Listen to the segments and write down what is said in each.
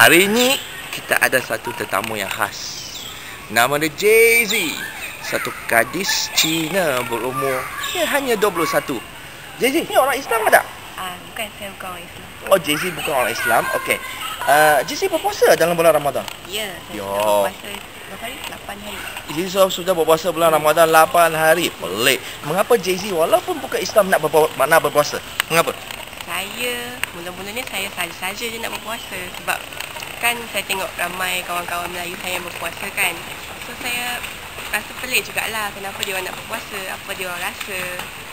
Hari ini kita ada satu tetamu yang khas. Nama dia Jay-Z. Satu gadis Cina berumur ya, hanya 21. Jay-Z, ni orang Islam ke tak? Ah, bukan saya bukan orang Islam. Oh, Jay-Z bukan orang Islam. Okey. Uh, Jay-Z berpuasa dalam bulan Ramadan? Ya, saya Yo. sudah berpuasa berapa hari? 8 hari. Jay-Z sudah berpuasa bulan Ramadan 8 hari. Pelik. Mengapa Jay-Z walaupun bukan Islam nak, berpu- nak berpuasa? Mengapa? Saya mula-mula ni saya saja-saja je nak berpuasa sebab kan saya tengok ramai kawan-kawan Melayu saya yang berpuasa kan. So saya rasa pelik jugalah kenapa dia orang nak berpuasa, apa dia orang rasa,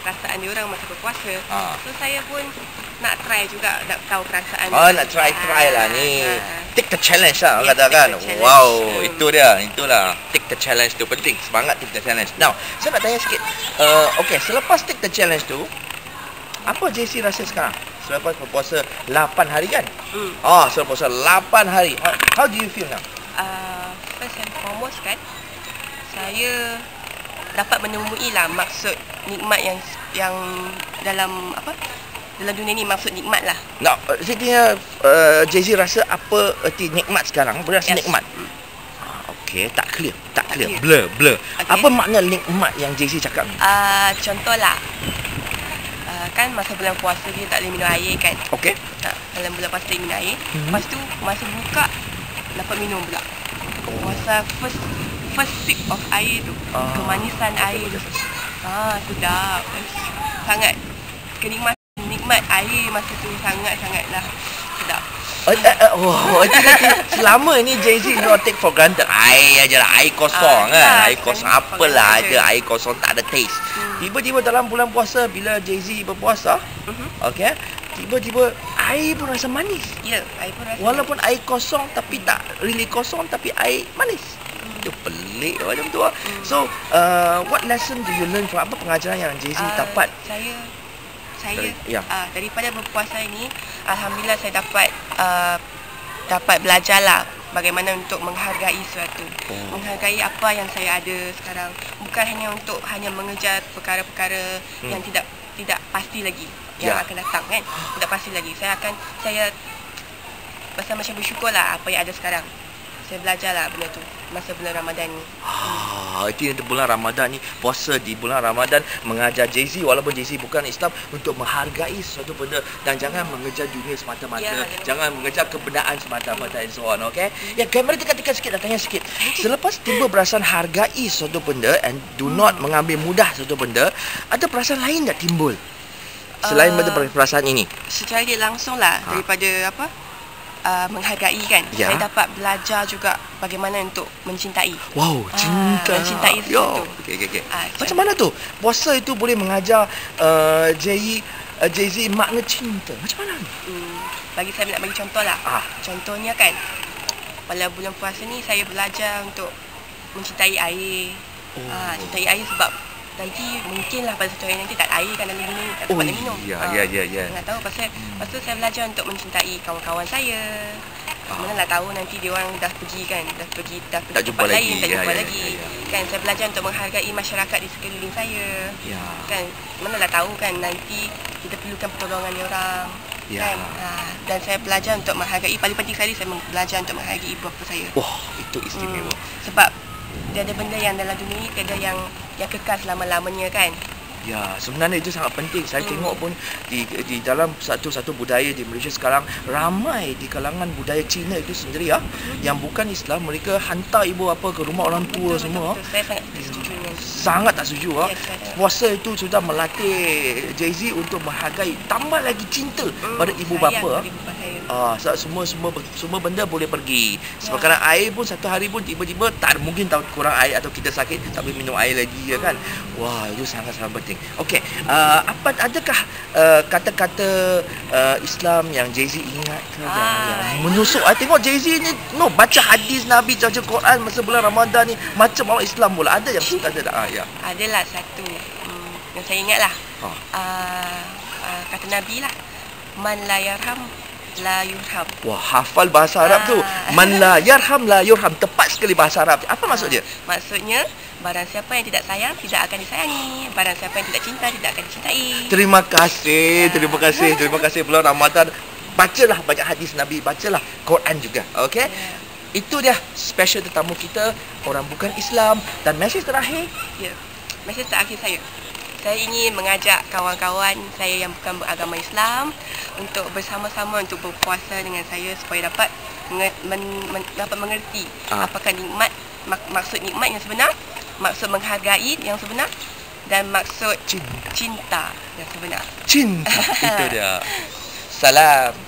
perasaan dia orang masa berpuasa. Ah. So saya pun nak try juga nak tahu perasaan Oh, nak try-try lah ni. Ah. Take the challenge lah kata kan. Wow, Hmm. itu dia. Itulah. Take the challenge tu penting. Semangat take the challenge. Now, saya nak tanya sikit. Uh, okay, selepas take the challenge tu, apa JC rasa sekarang? Selepas berpuasa 8 hari kan? Hmm. Oh, selepas berpuasa 8 hari. How, how do you feel now? uh, first and foremost kan saya dapat menemui lah maksud nikmat yang yang dalam apa dalam dunia ni maksud nikmat lah Now, uh, jadi uh, JC rasa apa erti nikmat sekarang? Berasa Yes. nikmat. Ah, Okey, tak clear. Tak Tak clear. clear. Blur, blur. Okey. Apa makna nikmat yang JC cakap ni? uh, contoh lah uh, kan masa bulan puasa dia tak boleh minum air kan. Okey. tak, dalam bulan puasa dia minum air. Mhm. lepas tu masa buka dapat minum pula. Masa first first sip of air tu Ah. kemanisan air tu. Ah sedap. Sangat kenikmatan nikmat air masa tu. Sangat-sangatlah oh, selama ni Jay-Z no take for granted. Air aja lah air kosong Ah, kan? air kosong apalah aja air kosong tak ada taste. Hmm. tiba-tiba dalam bulan puasa bila Jay-Z berpuasa Mhm. okey tiba-tiba air pun rasa manis. Ya air pun rasa walaupun air kosong tapi tak really kosong tapi air manis. Itu pelik macam tu lah. so uh, what lesson do you learn from apa pengajaran yang Jay-Z Ah, dapat? saya saya ya. ah, daripada berpuasa ini alhamdulillah saya dapat ah, dapat belajar lah bagaimana untuk menghargai sesuatu Oh. menghargai apa yang saya ada sekarang bukan hanya untuk hanya mengejar perkara-perkara Hmm. yang tidak tidak pasti lagi yang Ya. akan datang kan tidak pasti lagi saya akan saya rasa macam bersyukur lah apa yang ada sekarang saya belajar lah benda tu masa bulan Ramadan ni. Ah, itu yang bulan Ramadan ni. Puasa di bulan Ramadan mengajar Jay-Z walaupun Jay-Z bukan Islam untuk menghargai sesuatu benda dan jangan mengejar dunia semata-mata. Ya, jangan jangan- mengejar kebenaran semata-mata and so on okay? Ya kamera tekan-tekan sikit dan tanya sikit. Selepas tiba perasaan hargai sesuatu benda and do not mengambil mudah sesuatu benda ada perasaan lain tak timbul? Selain benda perasaan ini? secara dia langsung lah Ha. daripada apa uh, menghargai kan Ya. saya dapat belajar juga bagaimana untuk mencintai wow Ah, cinta mencintai Yo. sesuatu. okay, okay, okay. Ah, Macam mana tu? Puasa itu boleh mengajar uh, Jay uh, Jay-Z makna cinta. Macam mana? ni? hmm, bagi saya nak bagi contoh lah Ah. contohnya kan pada bulan puasa ni saya belajar untuk mencintai air Oh. ah, cintai air sebab nanti mungkinlah pada satu hari nanti tak air kan dalam dunia ni tak Oh, dapat nak minum ya, Ah, ya, ya, ya. nak tahu pasal lepas tu saya belajar untuk mencintai kawan-kawan saya Ah. Mana nak tahu nanti dia orang dah pergi kan Dah pergi dah pergi Tak jumpa tempat lagi. lain Tak Ya, jumpa ya, lagi ya, ya. Kan saya belajar untuk menghargai masyarakat di sekeliling saya Ya. Kan mana nak tahu kan nanti Kita perlukan pertolongan dia orang Ya. kan? ha, Dan saya belajar untuk menghargai Paling penting sekali saya belajar untuk menghargai ibu bapa saya Wah, itu istimewa. Hmm, Sebab dia ada benda yang dalam dunia ni Tiada yang yang kekal selama-lamanya kan Ya, sebenarnya itu sangat penting. Saya Hmm. tengok pun di di dalam satu-satu budaya di Malaysia sekarang ramai di kalangan budaya Cina itu sendiri ya yang bukan Islam mereka hantar ibu bapa ke rumah orang tua Betul, semua. betul, betul. Saya sangat setuju dengan Sangat tak setuju ah. Yes, saya- Puasa itu sudah melatih Jay-Z untuk menghargai tambah lagi cinta Hmm, pada ibu bapa. Ah, sebab semua semua semua benda boleh pergi. Sebab kadang air pun satu hari pun tiba-tiba tak mungkin tahu kurang air atau kita sakit tak boleh minum air lagi ya kan. Wah, itu sangat-sangat penting. Okey, uh, apa adakah uh, kata-kata uh, Islam yang Jay-Z ingat ke yang, Ah, yang ya. menusuk? I tengok Jay-Z ni no baca hadis Nabi, baca Quran masa bulan Ramadan ni macam orang Islam pula. Ada yang suka ada tak? Ya. Adalah satu hmm, yang saya ingat lah. Ha. Uh, uh, kata Nabi lah. Man la yarham la yurham. Wah, hafal bahasa Arab tu. Ah. Man la yarham la yurham. Tepat sekali bahasa Arab. Apa maksud dia? Maksudnya barang siapa yang tidak sayang tidak akan disayangi. Barang siapa yang tidak cinta tidak akan dicintai. Terima kasih, terima kasih, terima kasih bulan Ramadan bacalah banyak hadis Nabi, bacalah Quran juga. Okey? Ya. Itu dia special tetamu kita orang bukan Islam dan mesej terakhir Ya. Mesej terakhir saya. Saya ingin mengajak kawan-kawan saya yang bukan beragama Islam untuk bersama-sama untuk berpuasa dengan saya supaya dapat menge- men- men- dapat mengerti Ah. apakah nikmat mak- maksud nikmat yang sebenar, maksud menghargai yang sebenar dan maksud cinta. cinta yang sebenar. Cinta itu dia. Salam.